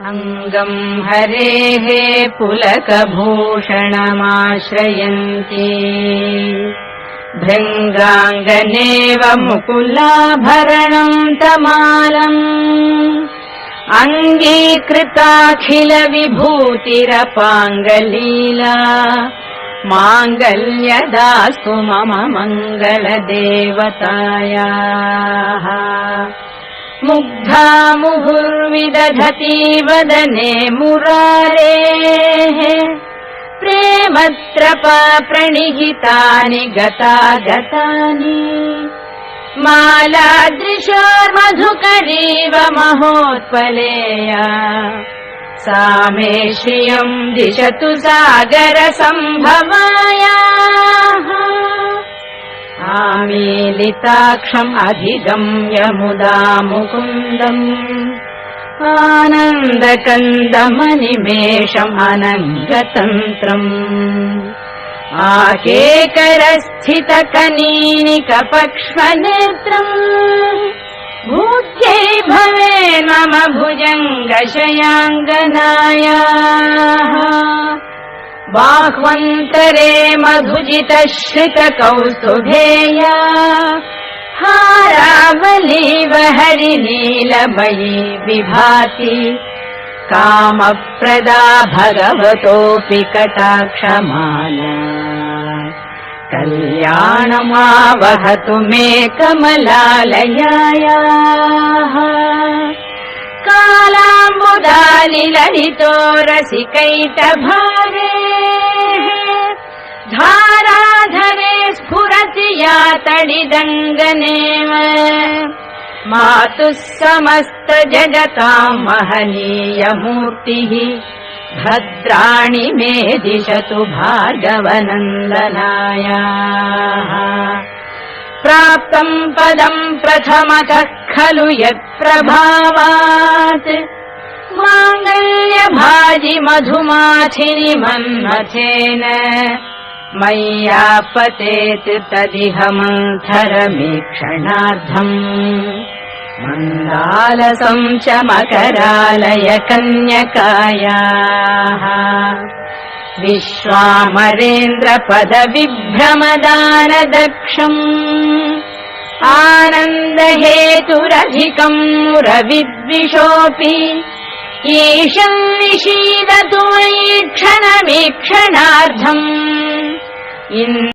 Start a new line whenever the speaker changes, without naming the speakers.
अङ्गम् हरेः पुलकभूषणमाश्रयन्ति। भृङ्गाङ्गनेव मुकुलाभरणम् तमालम्। अङ्गीकृताखिलविभूतिरपाङ्गलीला। माङ्गल्यदास्तु मम मङ्गलदेवतायाः मुग्धा मुहुर्विदधति वदने मुरारेः प्रेमत्रपा प्रणिहितानि गता गतानि मालादृशोर्मधुकरीव महोत्पलेया सा मे श्रियम् दिशतु सागरसम्भवायाः आमीलिताक्षम् अधिगम्य मुदा मुकुन्दम् आनन्दकन्दमनिमेषम् अनङ्गतन्त्रम् आकेकरस्थितकनीनिकपक्ष्मनेत्रम् भूत्यै भवे मम भुजङ्गशयाङ्गनायाः बाह्वन्तरे मधुजितश्रितकौस्तुभेया हारावलीव हरिनीलमयी विभाति कामप्रदा भगवतोऽपि कटाक्षमाला कल्याणमावहतु मे कमलालयायाः। कालाम्बुदालिललितो रसिकैटभारे धाराधरे स्फुरति या तडिदङ्गनेव। मातुः समस्त जगताम् महनीयमूर्तिः भद्राणि मे दिशतु भार्गवनन्दनायाः प्राप्तम् पदम् प्रथमतः खलु यत्प्रभावात्। माङ्गल्यभाजि मधुमाथिनि मन्मथेन मय्यापतेत् तदिह मन्थरमीक्षणार्थम् मन्दालसम् च मकरालय कन्यकायाः विश्वामरेन्द्रपदविभ्रमदानदक्षम्। आनन्दहेतुरधिकम् मुरविद्विषोऽपि। ईशम् निषीदतु मयि إن